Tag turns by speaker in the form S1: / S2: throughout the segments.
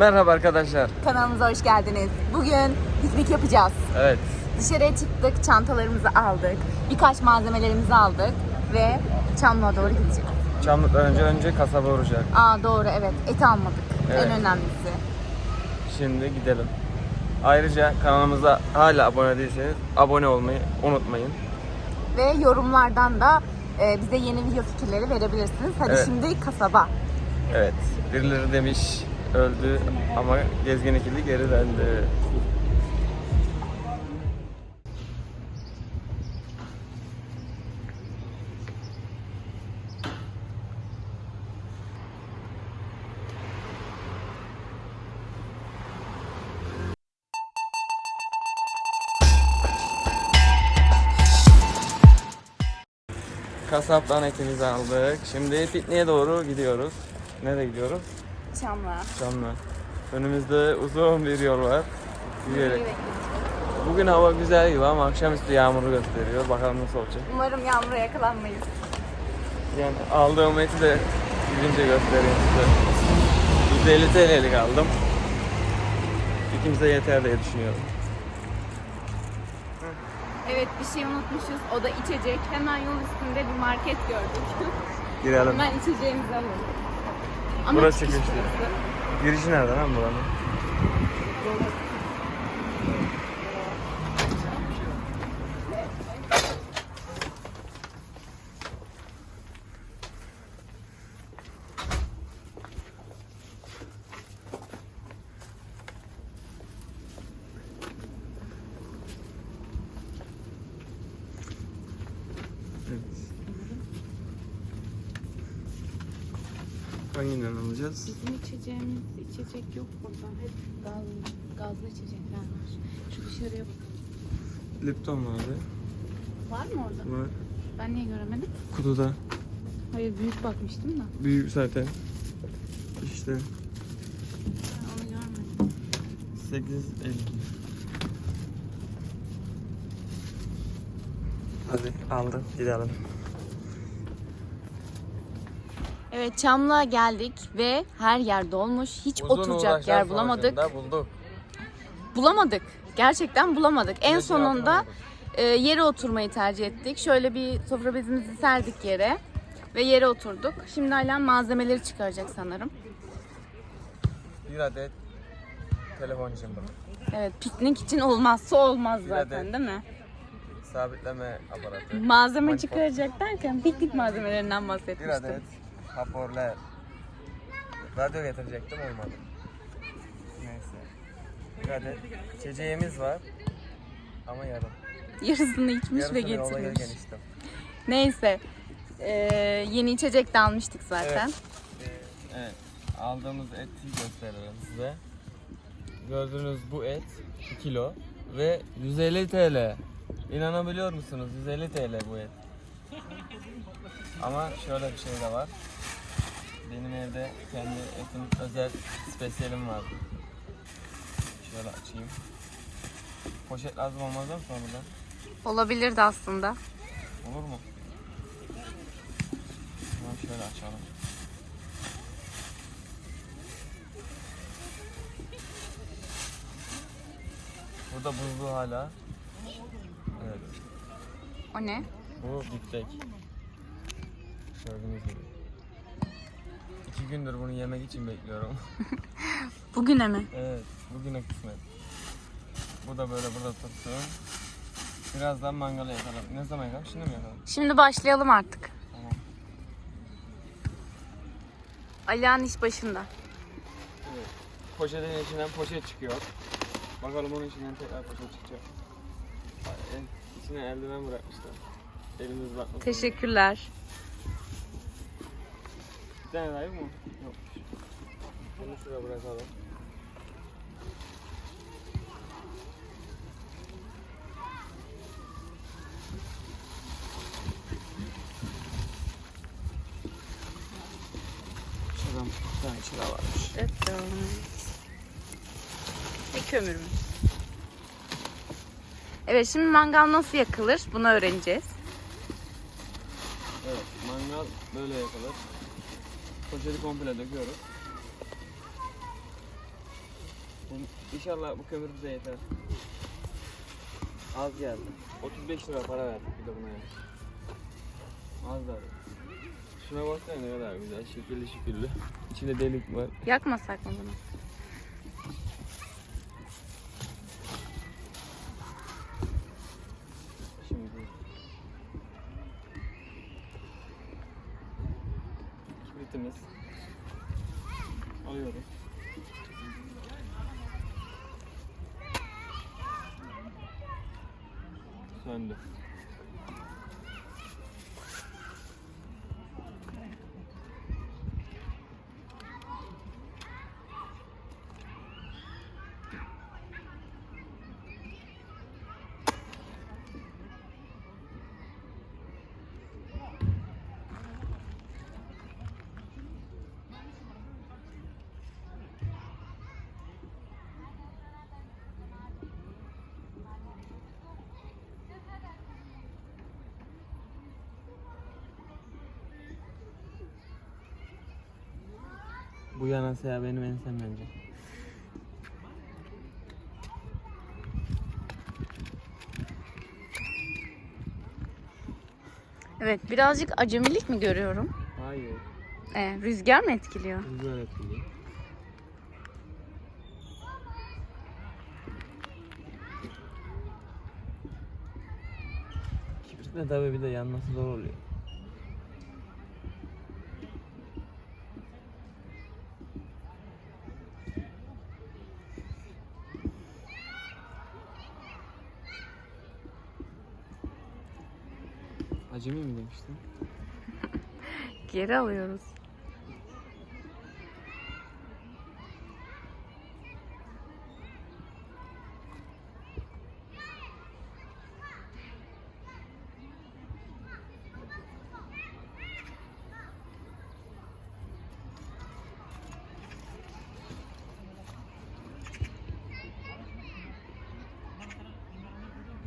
S1: Merhaba arkadaşlar.
S2: Kanalımıza hoş geldiniz. Bugün piknik yapacağız.
S1: Evet.
S2: Dışarıya çıktık, çantalarımızı aldık, birkaç malzemelerimizi aldık ve Çamlı'ya doğru gideceğiz.
S1: Çamlık'tan önce önce kasaba uğrayacak.
S2: Aa doğru evet, et almadık.
S1: Evet.
S2: En önemlisi.
S1: Şimdi gidelim. Ayrıca kanalımıza hala abone değilseniz abone olmayı unutmayın.
S2: Ve yorumlardan da e, bize yeni video fikirleri verebilirsiniz. Hadi
S1: Evet.
S2: şimdi kasaba.
S1: Evet. Birileri demiş öldü ama gezgin ikili geri döndü. Kasaptan etimizi aldık. Şimdi pikniğe doğru gidiyoruz. Nereye gidiyoruz?
S2: Çamlı.
S1: Çamlı. Önümüzde uzun bir yol var. Yürüyerek. Bugün hava güzel gibi ama akşamüstü yağmuru gösteriyor. Bakalım nasıl olacak.
S2: Umarım yağmura yakalanmayız.
S1: Yani aldığım eti de gidince göstereyim size. 150 TL'lik aldım. İkimize yeter diye düşünüyorum.
S2: Evet bir şey unutmuşuz. O da içecek. Hemen yol üstünde bir market gördük.
S1: Girelim.
S2: Hemen içeceğimizi alalım. Ama
S1: Burası
S2: çıkış.
S1: Girişi nerede lan buranın? Hanginden alacağız?
S2: Bizim içeceğimiz içecek yok burada. Hep gazlı, gazlı içecekler var. Şu dışarıya bak.
S1: Lipton vardı.
S2: Var mı orada?
S1: Var.
S2: Ben niye göremedim?
S1: Kutuda.
S2: Hayır büyük bakmıştım da.
S1: Büyük zaten. İşte
S2: Ben onu görmedim.
S1: 8.50. Hadi aldım gidelim.
S2: Evet Çamlığa geldik ve her yer dolmuş. Hiç oturacak yer bulamadık.
S1: bulduk.
S2: Bulamadık. Gerçekten bulamadık. En
S1: Neyse,
S2: sonunda e, yere oturmayı tercih ettik. Şöyle bir sofra bezimizi serdik yere ve yere oturduk. Şimdi Aylan malzemeleri çıkaracak sanırım.
S1: Bir adet telefon için bu.
S2: Evet piknik için olmazsa olmaz zaten değil mi?
S1: Sabitleme aparatı.
S2: Malzeme çıkaracak derken piknik malzemelerinden
S1: Bir
S2: bahsetmiştim.
S1: adet hoparlör. Radyo getirecektim olmadı. Neyse. Bir adet içeceğimiz var. Ama yarım.
S2: Yarısını içmiş ve
S1: yola
S2: getirmiş. Neyse. Ee, yeni içecek de almıştık zaten.
S1: Evet. Aldığımız eti gösterelim size. Gördüğünüz bu et 2 kilo ve 150 TL. İnanabiliyor musunuz? 150 TL bu et. Ama şöyle bir şey de var. Benim evde kendi etim özel spesiyelim var. Şöyle açayım. Poşet lazım olmaz mı sonradan?
S2: Olabilirdi aslında.
S1: Olur mu? Tamam şöyle açalım. Burada buzlu hala. Evet.
S2: O ne?
S1: Bu biftek. Gördüğünüz gibi. İki gündür bunu yemek için bekliyorum.
S2: Bugüne mi?
S1: evet, bugüne kısmet. Bu da böyle burada tutsun. Birazdan mangala yakalım. Ne zaman yakalım? Şimdi mi yakalım?
S2: Şimdi başlayalım artık.
S1: Tamam.
S2: Alihan iş başında.
S1: Evet. Poşetin içinden poşet çıkıyor. Bakalım onun içinden tekrar poşet çıkacak. İçine eldiven bırakmışlar. Elimiz bakmasın.
S2: Teşekkürler.
S1: Bir tane daha yok mu? Yok. Bunu şuraya bırakalım. Şuradan bir tane çıra varmış.
S2: Evet. Ve kömürümüz. Evet şimdi mangal nasıl yakılır bunu öğreneceğiz.
S1: Evet, mangal böyle yapılır. Poşeti komple döküyoruz. İnşallah bu kömür bize yeter. Az geldi. 35 lira para verdik bir de buna ya. Az da. Şuna baksana ne kadar güzel şekilli şekilli. İçinde delik var.
S2: Yakmasak mı bunu?
S1: Şimdi. Kibritimiz. Alıyoruz. Söndü. Bu yanası ya benim ensem bence.
S2: Evet birazcık acemilik mi görüyorum?
S1: Hayır.
S2: Ee, rüzgar mı etkiliyor?
S1: Rüzgar etkili. Kibritle tabii bir de yanması zor oluyor. Demiştin?
S2: Geri alıyoruz.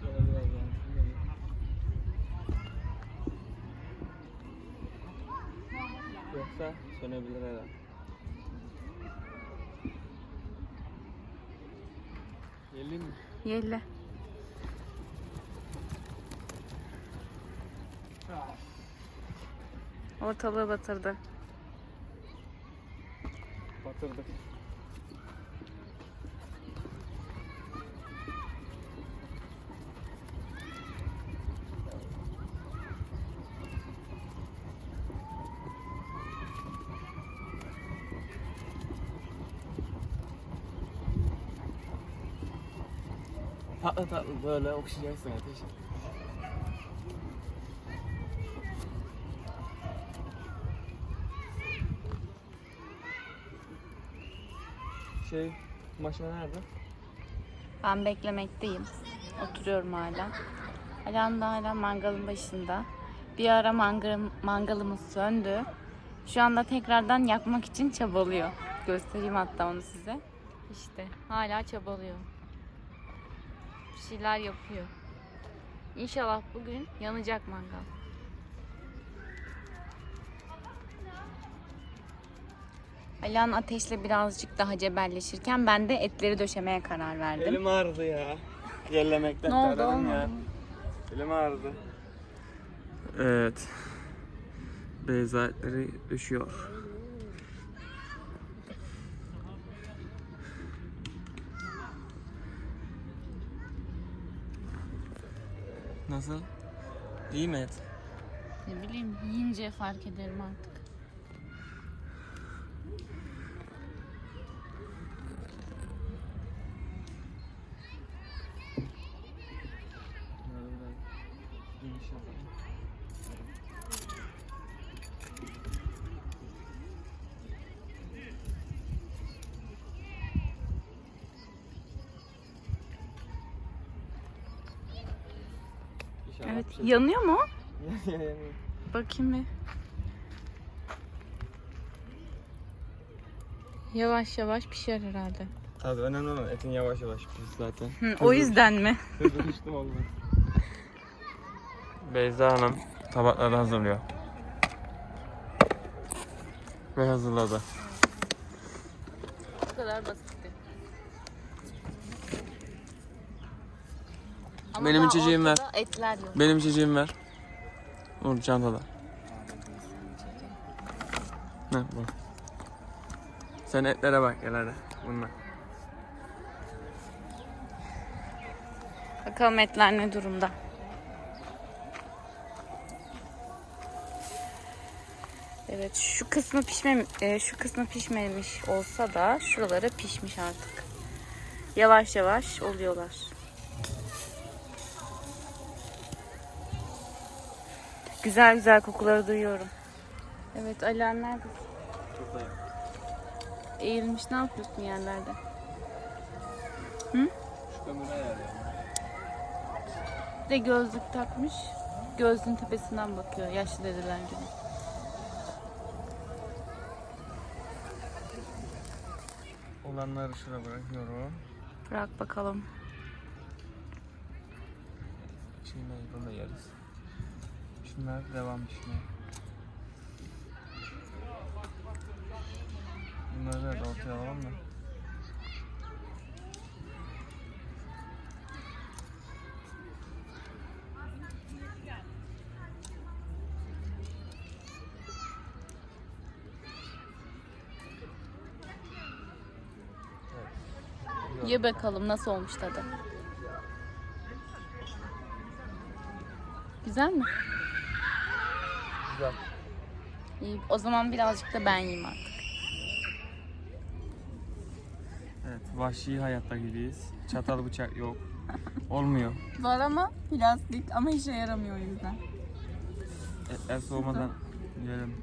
S1: Şöyle biraz yansın da. Yoksa sönebilir herhalde. Gelin mi?
S2: Yelle. Ortalığı batırdı.
S1: Batırdık. Tatlı tatlı böyle okşayacaksın ateşi. Şey, maşa nerede?
S2: Ben beklemekteyim. Oturuyorum hala. Alan da hala mangalın başında. Bir ara mangal, mangalımız söndü. Şu anda tekrardan yakmak için çabalıyor. Göstereyim hatta onu size. İşte hala çabalıyor. Bir şeyler yapıyor. İnşallah bugün yanacak mangal. Alan ateşle birazcık daha cebelleşirken ben de etleri döşemeye karar verdim.
S1: Elim ağrıdı ya. Yerlemekten
S2: Ne oldu oğlum?
S1: ya. Elim ağrıdı. Evet. Beyza etleri düşüyor. Nasıl? İyi mi et?
S2: Ne bileyim yiyince fark ederim artık. Evet
S1: şey-
S2: yanıyor mu? Bakayım bir. Yavaş yavaş pişer herhalde.
S1: Tabii önemli olan etin yavaş yavaş pişmesi zaten.
S2: Hı, o yüzden mi?
S1: Hızlı piştim olmaz. Beyza Hanım tabakları hazırlıyor. Ve hazırladı.
S2: Bu kadar basitti.
S1: Benim içeceğim ver.
S2: Etler yok.
S1: Benim içeceğimi ver. Vur çantada. Ne bu. Sen etlere bak gel hadi. Bunlar.
S2: Bakalım etler ne durumda. Evet şu kısmı pişmem e, şu kısmı pişmemiş olsa da şuraları pişmiş artık. Yavaş yavaş oluyorlar. Güzel güzel kokuları duyuyorum. Evet Alihan nerede? Eğilmiş ne yapıyorsun yerlerde?
S1: Şu kamera.
S2: Bir de gözlük takmış. Gözlüğün tepesinden bakıyor. Yaşlı dedeler gibi.
S1: Olanları şuraya bırakıyorum.
S2: Bırak bakalım.
S1: Şimdi bunu yeriz. Şunlar devam pişmeye. Bunları da ortaya alalım da.
S2: Ye bakalım nasıl olmuş tadı. Güzel mi?
S1: Güzel.
S2: İyi. O zaman birazcık da ben yiyeyim artık.
S1: Evet, vahşi hayatta gibiyiz. Çatal bıçak yok. Olmuyor.
S2: Var ama plastik ama işe yaramıyor o yüzden.
S1: Etler soğumadan yiyelim.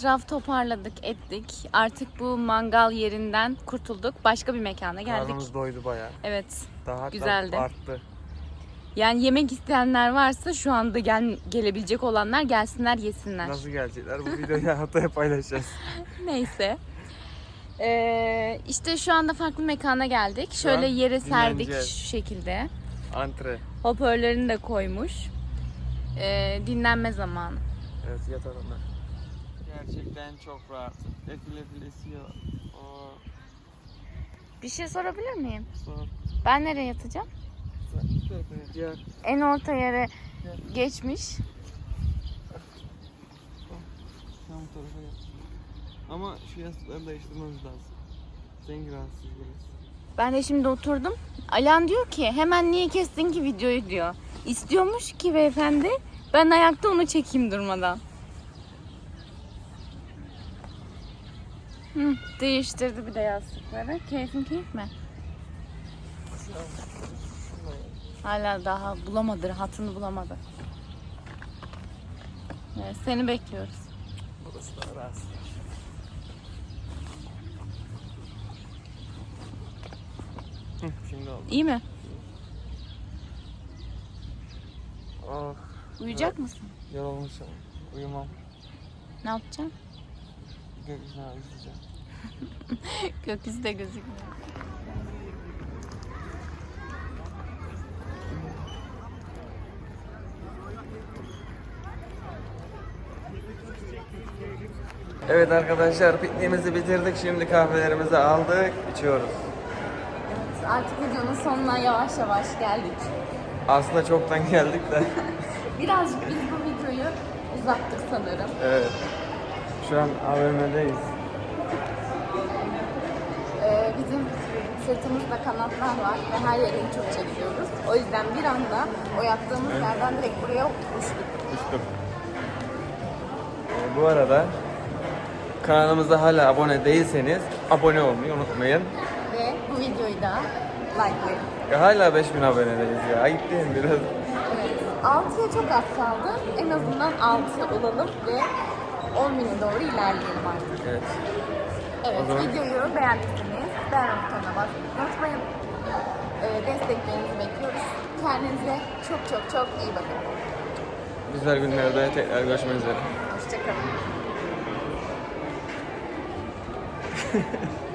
S2: Etrafı toparladık, ettik. Artık bu mangal yerinden kurtulduk. Başka bir mekana geldik.
S1: Karnımız doydu bayağı.
S2: Evet.
S1: Daha
S2: Güzeldi.
S1: arttı.
S2: Yani yemek isteyenler varsa şu anda gel gelebilecek olanlar gelsinler yesinler.
S1: Nasıl gelecekler? Bu videoyu haftaya paylaşacağız.
S2: Neyse. Ee, işte şu anda farklı mekana geldik. Şöyle
S1: an
S2: yere serdik
S1: dinleneceğiz.
S2: şu şekilde.
S1: Antre.
S2: Hoparlörünü de koymuş. Ee, dinlenme zamanı.
S1: Evet yatalım. Gerçekten çok rahat. Efil efil esiyor. Oo,
S2: Bir şey sorabilir miyim?
S1: sor.
S2: Ben nereye yatacağım? En orta yere geçmiş.
S1: Bu tarafa yat. Ama şu yastıkları değiştirmemiz lazım. Zengin rahatsız burası.
S2: Ben de şimdi oturdum. Alan diyor ki hemen niye kestin ki videoyu diyor. İstiyormuş ki beyefendi ben ayakta onu çekeyim durmadan. Hı, değiştirdi bir de yastıkları. Keyfin keyif mi? Hala daha bulamadı, rahatını bulamadı. Evet, seni bekliyoruz.
S1: Burası da. Hı, Şimdi oldu.
S2: İyi mi?
S1: Oh,
S2: Uyuyacak mısın?
S1: yorulmuşum. Uyumam.
S2: Ne yapacaksın?
S1: Gökyüzüne izleyeceğim.
S2: Gökyüzü de gözükmüyor.
S1: Evet arkadaşlar pikniğimizi bitirdik. Şimdi kahvelerimizi aldık. içiyoruz.
S2: Artık videonun sonuna yavaş yavaş geldik.
S1: Aslında çoktan geldik de.
S2: Birazcık biz bu videoyu uzattık sanırım.
S1: evet. Şu an AVM'deyiz.
S2: Ee, bizim sırtımızda kanatlar var ve her yere uçukça gidiyoruz. O yüzden bir anda o yattığımız yerden direkt buraya uçtuk.
S1: Uçtum. Ee, bu arada kanalımıza hala abone değilseniz abone olmayı unutmayın.
S2: Ve bu videoyu da likelayın.
S1: Ya hala 5000 abonedeyiz ya. Ayıp değil mi biraz?
S2: Evet. 6'ya çok az kaldı. En azından 6 olalım ve 10 bine doğru ilerleyelim artık.
S1: Evet.
S2: Evet,
S1: zaman...
S2: videoyu beğendiyseniz beğen butonuna basmayı unutmayın. Ee, desteklerinizi bekliyoruz. Kendinize çok çok çok iyi bakın.
S1: Güzel günlerde tekrar görüşmek üzere.
S2: Hoşçakalın.